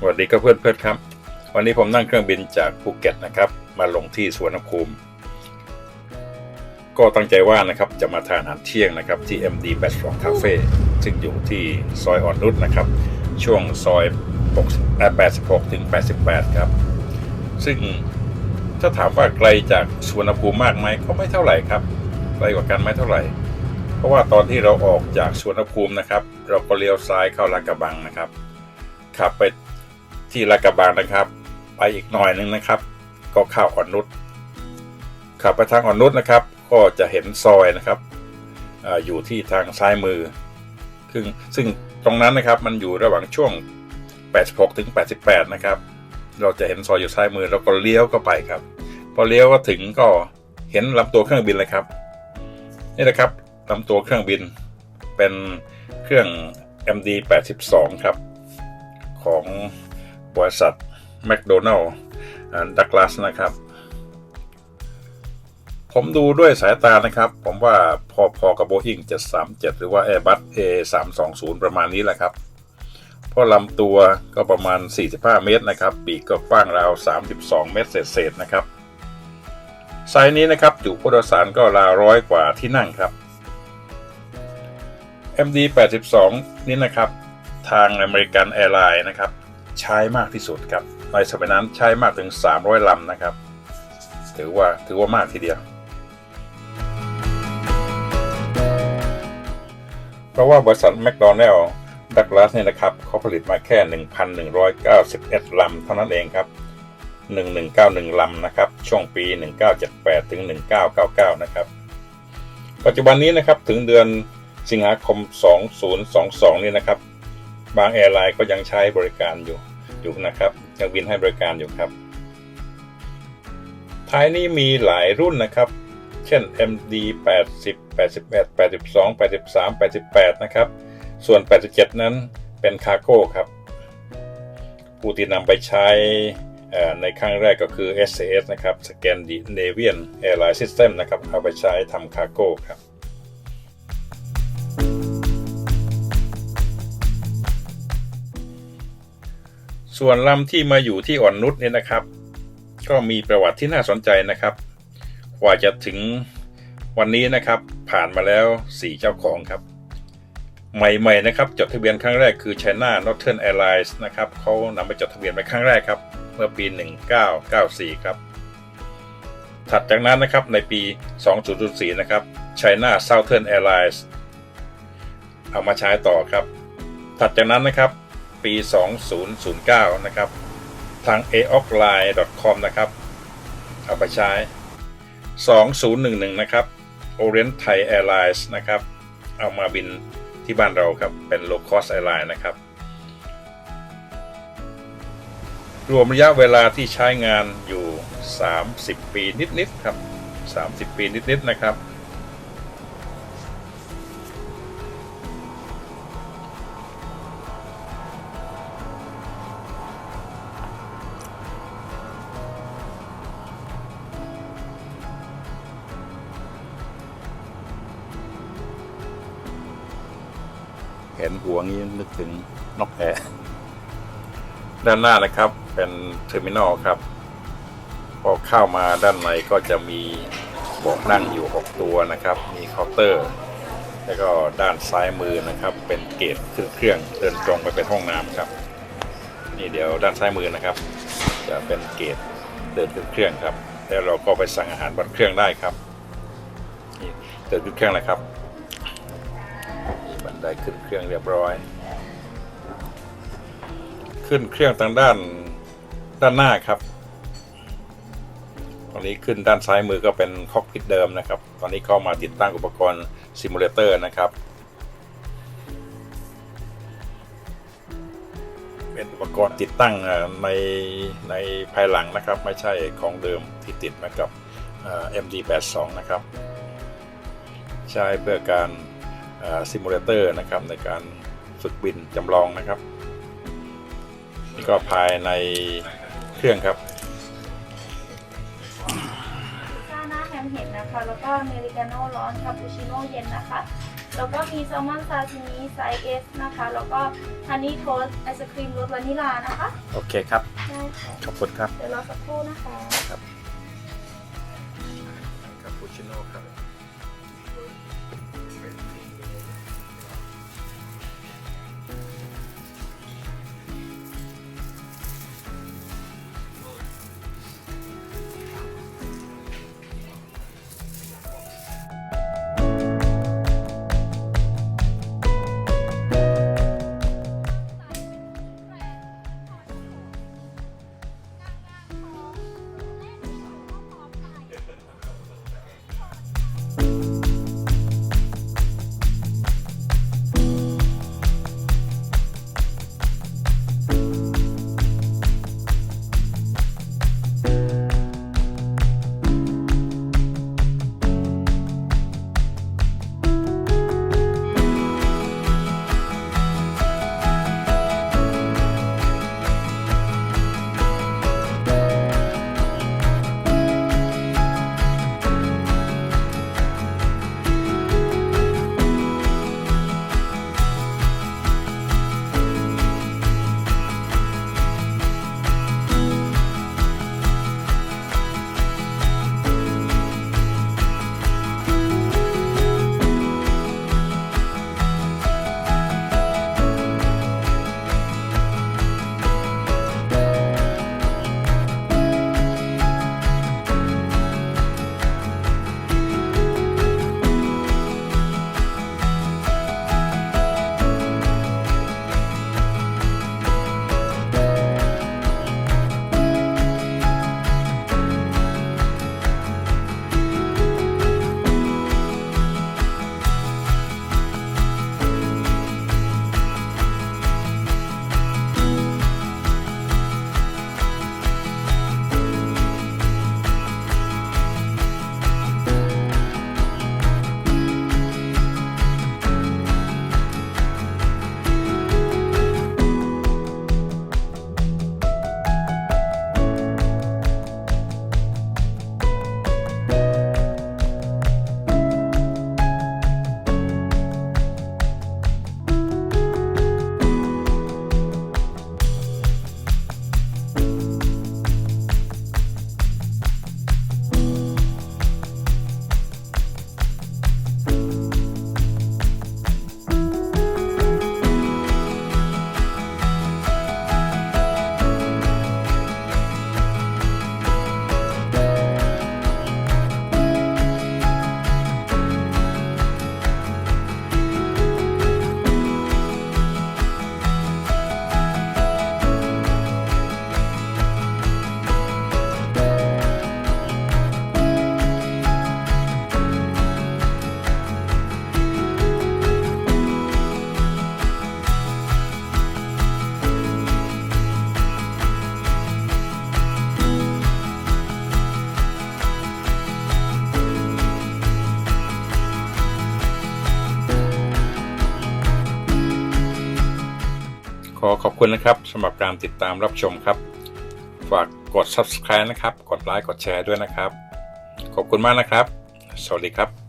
สวัสดีครับเพื่อนเพื่อนๆครับ วันนี้ผมนั่งเครื่องบินจากภูเก็ตนะครับ มาลงที่สวนภูมิ ก็ตั้งใจว่านะครับจะมาทานอาหารเที่ยงนะครับที่ MD b a t c h r o c Cafe ซึ่งอยู่ที่ซอยอ่อนนุชนะครับ ช่วงซอย86ถึง88 ครับ ซึ่งถ้าถามว่าไกลจากสวนภูมิมากไหมก็ไม่เท่าไหร่ครับไกลกว่ากันไม่เท่าไหร่ เพราะว่าตอนที่เราออกจากสวนภูมินะครับ เราก็เลี้ยวซ้ายเข้าลาดกระบังนะครับขับไป ที่ลาดกระบังนะครับ ไปอีกหน่อยนึงนะครับ ก็เข้าอ่อนนุชขับไปทางอ่อนนุชนะครับ ก็จะเห็นซอยนะครับออยู่ที่ทางซ้ายมือ ซึ่งซึ่งตรงนั้นนะครับมันอยู่ระหว่างช่วง 86 ถึง 88 นะครับ เราจะเห็นซอยอยู่ซ้ายมือแล้วก็เลี้ยวก็ไปครับ พอเลี้ยวก็ถึงก็เห็นลำตัวเครื่องบินเลยครับ นี่แหละครับลำตัวเครื่องบินเป็นเครื่อง MD 82 ครับ ของ บริษัทแมคโดนัลล์ดักลาสนะครับ ผมดูด้วยสายตานะครับ ผมว่าพอพอกับ Boeing 737 หรือว่า Airbus A320 ประมาณนี้แหละครับ เพราะลำตัวก็ประมาณ 45 เมตรนะครับ ปีกก็กว้างราว 32 เมตรเศษๆนะครับไซส์นี้นะครับจุผู้โดยสารก็ราวร้อยกว่าที่นั่งครับ MD 82 นี้นะครับ ทางอเมริกันแอร์ไลน์นะครับ ใช้มากที่สุดครับในสมัยนั้นใช้มากถึง 300ลำนะครับ ถือว่าถือว่ามากทีเดียว เพราะว่าบริษัทแมคโดนัลล์ดักลาสเนี่ยนะครับเขาผลิตมาแค่ 1,191 ลำเท่านั้นเองครับ 1191 ลำนะครับ ช่วงปี 1978 ถึง 1999 นะครับ ปัจจุบันนี้นะครับถึงเดือนสิงหาคม 2022 นี่นะครับ บางแอร์ไลน์ก็ยังใช้บริการอยู่ อยู่นะครับ ยังบินให้บริการอยู่ครับ ท้ายนี้มีหลายรุ่นนะครับ เช่น MD 80 81 82 83 88 นะครับ ส่วน 87 นั้นเป็นคาร์โก้ครับ ผู้ที่นำไปใช้ในครั้งแรกก็คือ SAS นะครับ Scandinavian Airline System นะครับ เอาไปใช้ทำคาร์โก้ครับ ส่วนลำที่มาอยู่ที่อ่อนนุชเนี่ยนะครับ ก็มีประวัติที่น่าสนใจนะครับ กว่าจะถึงวันนี้นะครับ ผ่านมาแล้ว 4 เจ้าของครับ ใหม่ๆนะครับ จดทะเบียนครั้งแรกคือ China Northern Airlines นะครับเขานำไปจดทะเบียนไปครั้งแรกครับ เมื่อปี 1994 ครับ ถัดจากนั้นนะครับในปี 2004 นะครับ China Southern Airlines เอามาใช้ต่อครับ ถัดจากนั้นนะครับ ปี 2009 นะครับ ทาง aokline.com นะครับ เอาไปใช้ 2011 นะครับ Orient Thai Airlines นะครับ เอามาบินที่บ้านเราครับ เป็น low cost airline นะครับ รวมระยะเวลาที่ใช้งานอยู่ 30 ปีนิด ๆ ครับ 30 ปีนิด ๆ นะครับ เห็นหัวงี้นึกถึงนกแอร์ด้านหน้านะครับเป็นเทอร์มินอลครับ พอเข้ามาด้านในก็จะมีเบาะนั่งอยู่ 6 ตัวนะครับ มีเคาน์เตอร์ แล้วก็ด้านซ้ายมือนะครับ เป็นเกตขึ้นเครื่องเดินตรงไปเป็นห้องน้ำครับ นี่เดี๋ยวด้านซ้ายมือนะครับ จะเป็นเกตเดินขึ้นเครื่องครับ แล้วเราก็ไปสั่งอาหารบนเครื่องได้ครับนี่เดินขึ้นเครื่องเลยครับ ได้ขึ้นเครื่องเรียบร้อย ขึ้นเครื่องทางด้านด้านหน้าครับ ตอนนี้ขึ้นด้านซ้ายมือก็เป็นคอกพิทเดิมนะครับ ตอนนี้เข้ามาติดตั้งอุปกรณ์ซิมูเลเตอร์นะครับ เป็นอุปกรณ์ติดตั้งในในภายหลังนะครับ ไม่ใช่ของเดิมที่ติดมากับ MD82 นะครับ ใช้เพื่อการ ซิมูเลเตอร์นะครับในการฝึกบินจำลองนะครับนี่ก็ภายในเครื่องครับพิซซ่าหน้าแฮมเห็ดนะคะ แล้วก็อเมริกาโน่ร้อนคาปูชิโน่เย็นนะคะ แล้วก็มีแซลมอนซาซิมิไซส์ S นะคะ แล้วก็ฮันนี่โทสไอศครีมรสวานิลานะคะโอเคครับ ได้ค่ะขอบคุณครับเดี๋ยวรอสักครู่นะคะ คาปูชิโน่ครับ อขอบคุณนะครับสำหรับการติดตามรับชมครับ ฝากกด subscribe นะครับ กดไลค์กดแชร์ด้วยนะครับ ขอบคุณมากนะครับ สวัสดีครับ